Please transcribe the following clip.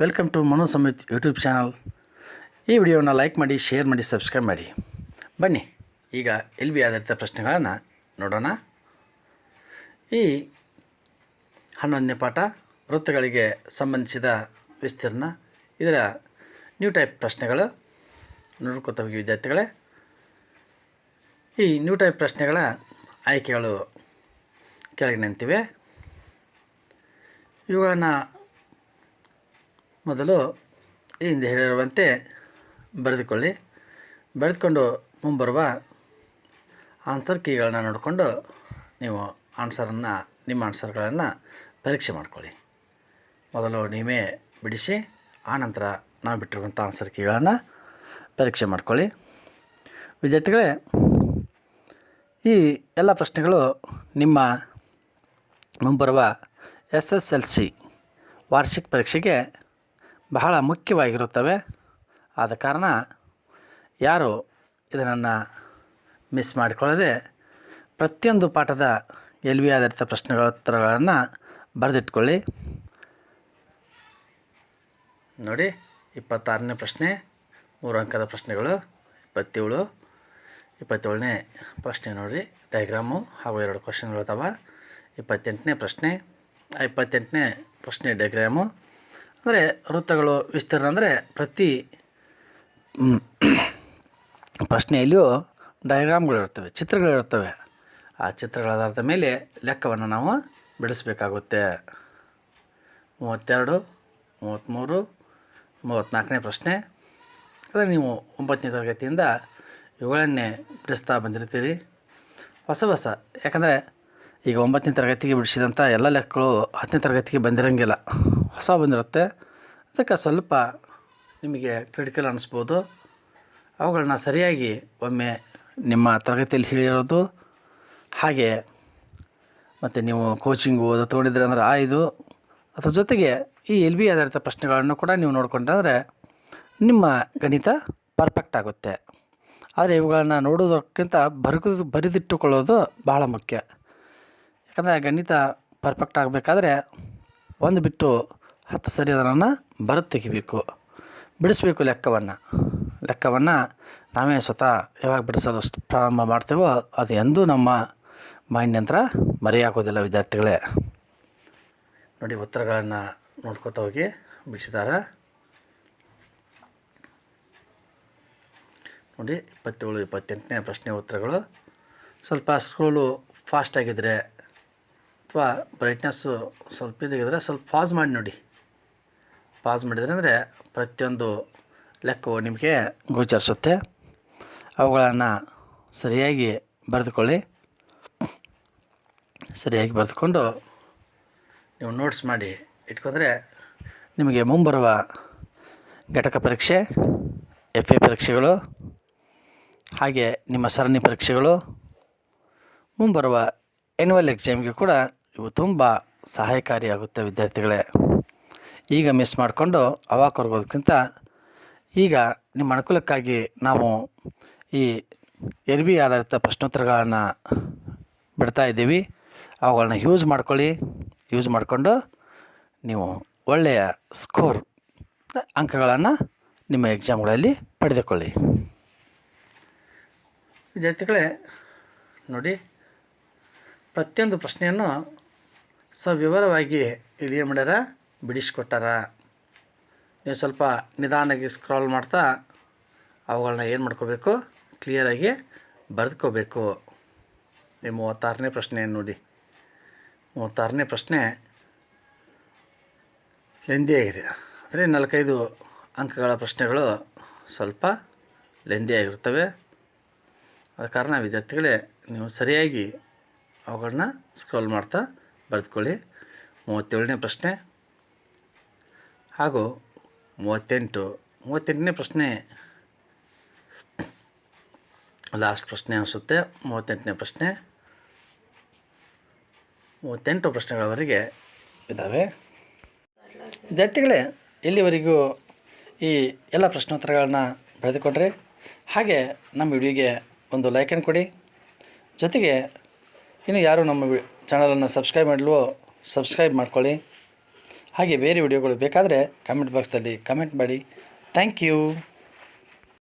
Welcome to ಮನೋ ಸಮಿತ್ YouTube channel ಈ ವಿಡಿಯೋನ ಲೈಕ್ ಮಾಡಿ ಶೇರ್ ಮಾಡಿ ಸಬ್ಸ್ಕ್ರೈಬ್ ಮಾಡಿ. ಬನ್ನಿ, ಈಗ ಎಲ್ ಬಿ ಆಧಾರಿತ ಪ್ರಶ್ನೆಗಳನ್ನು ನೋಡೋಣ. ಈ ಹನ್ನೊಂದನೇ ಪಾಠ, ವೃತ್ತಗಳಿಗೆ ಸಂಬಂಧಿಸಿದ ವಿಸ್ತೀರ್ಣ. ಇದರ ನ್ಯೂ ಟೈಪ್ ಪ್ರಶ್ನೆಗಳು. ನೋಡ್ಕೊತ ಹೋಗಿ ವಿದ್ಯಾರ್ಥಿಗಳೇ. ಈ ನ್ಯೂ ಟೈಪ್ ಪ್ರಶ್ನೆಗಳ ಆಯ್ಕೆಗಳು ಕೆಳಗಿನಂತಿವೆ. ಇವುಗಳನ್ನು ಮೊದಲು ಹಿಂದೆ ಹೇಳಿರುವಂತೆ ಬರೆದುಕೊಳ್ಳಿ. ಬರೆದುಕೊಂಡು ಮುಂಬರುವ ಆನ್ಸರ್ ಕೀಗಳನ್ನು ನೋಡಿಕೊಂಡು ನೀವು ಆನ್ಸರನ್ನು, ನಿಮ್ಮ ಆನ್ಸರ್ಗಳನ್ನು ಪರೀಕ್ಷೆ ಮಾಡಿಕೊಳ್ಳಿ. ಮೊದಲು ನೀವೇ ಬಿಡಿಸಿ ಆನಂತರ ನಾವು ಬಿಟ್ಟಿರುವಂಥ ಆನ್ಸರ್ ಕೀಗಳನ್ನು ಪರೀಕ್ಷೆ ಮಾಡಿಕೊಳ್ಳಿ. ವಿದ್ಯಾರ್ಥಿಗಳೇ, ಈ ಎಲ್ಲ ಪ್ರಶ್ನೆಗಳು ನಿಮ್ಮ ಮುಂಬರುವ ಎಸ್ ಎಸ್ ಎಲ್ ಸಿ ವಾರ್ಷಿಕ ಪರೀಕ್ಷೆಗೆ ಬಹಳ ಮುಖ್ಯವಾಗಿರುತ್ತವೆ. ಆದ ಕಾರಣ ಯಾರು ಇದನ್ನು ಮಿಸ್ ಮಾಡಿಕೊಳ್ಳದೆ ಪ್ರತಿಯೊಂದು ಪಾಠದ ಎಲ್ ವಿ ಆಧಾರಿತ ಪ್ರಶ್ನೆಗಳ ಉತ್ತರಗಳನ್ನು ಬರೆದಿಟ್ಕೊಳ್ಳಿ. ನೋಡಿ, ಇಪ್ಪತ್ತಾರನೇ ಪ್ರಶ್ನೆ, ಮೂರು ಅಂಕದ ಪ್ರಶ್ನೆಗಳು, ಇಪ್ಪತ್ತೇಳು. ಇಪ್ಪತ್ತೇಳನೇ ಪ್ರಶ್ನೆ ನೋಡಿರಿ ಡಯಾಗ್ರಾಮು ಹಾಗೂ ಎರಡು ಕ್ವಶನ್ಗಳು ಅಥವಾ ಇಪ್ಪತ್ತೆಂಟನೇ ಪ್ರಶ್ನೆ, ಆ ಇಪ್ಪತ್ತೆಂಟನೇ ಪ್ರಶ್ನೆ ಡಯಾಗ್ರಾಮು ಅಂದರೆ ವೃತ್ತಗಳು ವಿಸ್ತೀರ್ಣ ಅಂದರೆ ಪ್ರತಿ ಪ್ರಶ್ನೆಯಲ್ಲಿಯೂ ಡಯಾಗ್ರಾಮ್ಗಳಿರ್ತವೆ ಚಿತ್ರಗಳಿರ್ತವೆ ಆ ಚಿತ್ರಗಳ ಆಧಾರದ ಮೇಲೆ ಲೆಕ್ಕವನ್ನು ನಾವು ಬಿಡಿಸಬೇಕಾಗುತ್ತೆ. ಮೂವತ್ತೆರಡು, ಮೂವತ್ತ್ಮೂರು, ಮೂವತ್ತ್ನಾಲ್ಕನೇ ಪ್ರಶ್ನೆ. ಅದೇ ನೀವು ಒಂಬತ್ತನೇ ತರಗತಿಯಿಂದ ಇವುಗಳನ್ನೇ ಬಿಡಿಸ್ತಾ ಬಂದಿರ್ತೀರಿ. ಹೊಸ ಹೊಸ, ಯಾಕಂದರೆ ಈಗ ಒಂಬತ್ತನೇ ತರಗತಿಗೆ ಬಿಡಿಸಿದಂಥ ಎಲ್ಲ ಲೆಕ್ಕಗಳು ಹತ್ತನೇ ತರಗತಿಗೆ ಬಂದಿರೋಂಗಿಲ್ಲ. ಹೊಸ ಬಂದಿರುತ್ತೆ. ಅದಕ್ಕೆ ಸ್ವಲ್ಪ ನಿಮಗೆ ಕ್ರಿಟಿಕಲ್ ಅನ್ನಿಸ್ಬೋದು ಅವುಗಳನ್ನ ಸರಿಯಾಗಿ ಒಮ್ಮೆ ನಿಮ್ಮ ತರಗತಿಯಲ್ಲಿ ಹೇಳಿರೋದು. ಹಾಗೆ ಮತ್ತು ನೀವು ಕೋಚಿಂಗ್ ಓದ ತೊಗೊಂಡಿದ್ರೆ ಅಂದ್ರೆ ಆ ಇದು ಅದ್ರ ಜೊತೆಗೆ ಈ ಎಲ್ ಬಿ ಆಧಾರಿತ ಪ್ರಶ್ನೆಗಳನ್ನು ಕೂಡ ನೀವು ನೋಡಿಕೊಂಡ್ರೆ ನಿಮ್ಮ ಗಣಿತ ಪರ್ಫೆಕ್ಟ್ ಆಗುತ್ತೆ. ಆದರೆ ಇವುಗಳನ್ನು ನೋಡೋದಕ್ಕಿಂತ ಬರೆದು, ಬರೆದಿಟ್ಟುಕೊಳ್ಳೋದು ಭಾಳ ಮುಖ್ಯ. ಯಾಕಂದರೆ ಗಣಿತ ಪರ್ಫೆಕ್ಟ್ ಆಗಬೇಕಾದ್ರೆ ಒಂದು ಬಿಟ್ಟು ಹತ್ತು ಸರಿ ಅದನ್ನು ಬರೆದು ತೆಗಿಬೇಕು. ಬಿಡಿಸ್ಬೇಕು ಲೆಕ್ಕವನ್ನು. ಲೆಕ್ಕವನ್ನು ನಾವೇ ಸ್ವತಃ ಯಾವಾಗ ಬಿಡಿಸಲು ಪ್ರಾರಂಭ ಮಾಡ್ತೇವೋ ಅದು ಎಂದೂ ನಮ್ಮ ಮೈಂಡ್ ನಂತರ ಮರೆಯಾಗೋದಿಲ್ಲ ವಿದ್ಯಾರ್ಥಿಗಳೇ. ನೋಡಿ ಉತ್ತರಗಳನ್ನು ನೋಡ್ಕೊತ ಹೋಗಿ ಬಿಡಿಸಿದ್ದಾರೆ ನೋಡಿ ಇಪ್ಪತ್ತೇಳು, ಇಪ್ಪತ್ತೆಂಟನೇ ಪ್ರಶ್ನೆ ಉತ್ತರಗಳು. ಸ್ವಲ್ಪ ಸ್ಕ್ರೋಲು ಫಾಸ್ಟ್ ಆಗಿದ್ದರೆ ಅಥವಾ ಬ್ರೈಟ್ನೆಸ್ಸು ಸ್ವಲ್ಪ ಇದಾಗಿದ್ರೆ ಸ್ವಲ್ಪ ಪಾಸ್ ಮಾಡಿ ನೋಡಿ. ಪಾಸ್ ಮಾಡಿದ್ರೆ ಅಂದರೆ ಪ್ರತಿಯೊಂದು ಲೆಕ್ಕವು ನಿಮಗೆ ಗೋಚರಿಸುತ್ತೆ. ಅವುಗಳನ್ನು ಸರಿಯಾಗಿ ಬರೆದುಕೊಳ್ಳಿ. ಸರಿಯಾಗಿ ಬರೆದುಕೊಂಡು ನೀವು ನೋಟ್ಸ್ ಮಾಡಿ ಇಟ್ಕೊಂಡ್ರೆ ನಿಮಗೆ ಮುಂಬರುವ ಘಟಕ ಪರೀಕ್ಷೆ ಎಫ್ ಎ ಪರೀಕ್ಷೆಗಳು, ಹಾಗೆ ನಿಮ್ಮ ಸರಣಿ ಪರೀಕ್ಷೆಗಳು, ಮುಂಬರುವ ಎನ್ಯುವಲ್ ಎಕ್ಸಾಮ್ಗೆ ಕೂಡ ಇವು ತುಂಬ ಸಹಾಯಕಾರಿಯಾಗುತ್ತೆ ವಿದ್ಯಾರ್ಥಿಗಳೇ. ಈಗ ಮಿಸ್ ಮಾಡಿಕೊಂಡು ಅವಾಗ ಈಗ ನಿಮ್ಮ ಅನುಕೂಲಕ್ಕಾಗಿ ನಾವು ಈ ಎಲ್ ಬಿ ಆಧಾರಿತ ಪ್ರಶ್ನೋತ್ತರಗಳನ್ನು ಬಿಡ್ತಾ ಇದ್ದೀವಿ. ಅವುಗಳನ್ನ ಯೂಸ್ ಮಾಡ್ಕೊಳ್ಳಿ. ಯೂಸ್ ಮಾಡಿಕೊಂಡು ನೀವು ಒಳ್ಳೆಯ ಸ್ಕೋರ್ ಅಂಕಗಳನ್ನು ನಿಮ್ಮ ಎಕ್ಸಾಮ್ಗಳಲ್ಲಿ ಪಡೆದುಕೊಳ್ಳಿ. ವಿದ್ಯಾರ್ಥಿಗಳೇ, ನೋಡಿ, ಪ್ರತಿಯೊಂದು ಪ್ರಶ್ನೆಯನ್ನು ಸವಿವರವಾಗಿ ಇಲ್ಲಿ ಮಾಡ್ಯಾರ ಬಿಡಿಸ್ಕೊಟ್ಟಾರ? ನೀವು ಸ್ವಲ್ಪ ನಿಧಾನಾಗಿ ಸ್ಕ್ರಾಲ್ ಮಾಡ್ತಾ ಅವುಗಳನ್ನ ಏನು ಮಾಡ್ಕೋಬೇಕು? ಕ್ಲಿಯರಾಗಿ ಬರೆದ್ಕೋಬೇಕು. ಈ ಮೂವತ್ತಾರನೇ ಪ್ರಶ್ನೆ ನೋಡಿ? ಮೂವತ್ತಾರನೇ ಪ್ರಶ್ನೆ ಲೆಂದಿ ಆಗಿದೆ. ಅಂದರೆ ನಾಲ್ಕೈದು ಅಂಕಗಳ ಪ್ರಶ್ನೆಗಳು ಸ್ವಲ್ಪ ಲೆಂದಿ ಆಗಿರ್ತವೆ ಆದ ಕಾರಣ ವಿದ್ಯಾರ್ಥಿಗಳೇ ನೀವು ಸರಿಯಾಗಿ ಅವುಗಳನ್ನ ಸ್ಕ್ರೋಲ್ ಮಾಡ್ತಾ ಬರೆದ್ಕೊಳ್ಳಿ. ಮೂವತ್ತೇಳನೇ ಪ್ರಶ್ನೆ. ಹಾಗೂ ಮೂವತ್ತೆಂಟು, ಮೂವತ್ತೆಂಟನೇ ಪ್ರಶ್ನೆ. ಲಾಸ್ಟ್ ಪ್ರಶ್ನೆ ಅನಿಸುತ್ತೆ, ಮೂವತ್ತೆಂಟನೇ ಪ್ರಶ್ನೆ. ಮೂವತ್ತೆಂಟು ಪ್ರಶ್ನೆಗಳವರೆಗೆ ಇದ್ದಾವೆ. ವಿದ್ಯಾರ್ಥಿಗಳೇ, ಇಲ್ಲಿವರೆಗೂ ಈ ಎಲ್ಲ ಪ್ರಶ್ನೋತ್ತರಗಳನ್ನ ಬೆಳೆದುಕೊಂಡ್ರಿ ಹಾಗೆ ನಮ್ಮ ವಿಡಿಯೋಗೆ ಒಂದು ಲೈಕನ್ನು ಕೊಡಿ. ಜೊತೆಗೆ, ಇನ್ನು ಯಾರು ನಮ್ಮ ಚಾನಲನ್ನು ಸಬ್ಸ್ಕ್ರೈಬ್ ಮಾಡಲ್ವೋ ಸಬ್ಸ್ಕ್ರೈಬ್ ಮಾಡ್ಕೊಳ್ಳಿ. ಹಾಗೆ ಬೇರೆ ವಿಡಿಯೋಗಳು ಬೇಕಾದರೆ ಕಮೆಂಟ್ ಬಾಕ್ಸ್ದಲ್ಲಿ ಕಮೆಂಟ್ ಮಾಡಿ. Thank you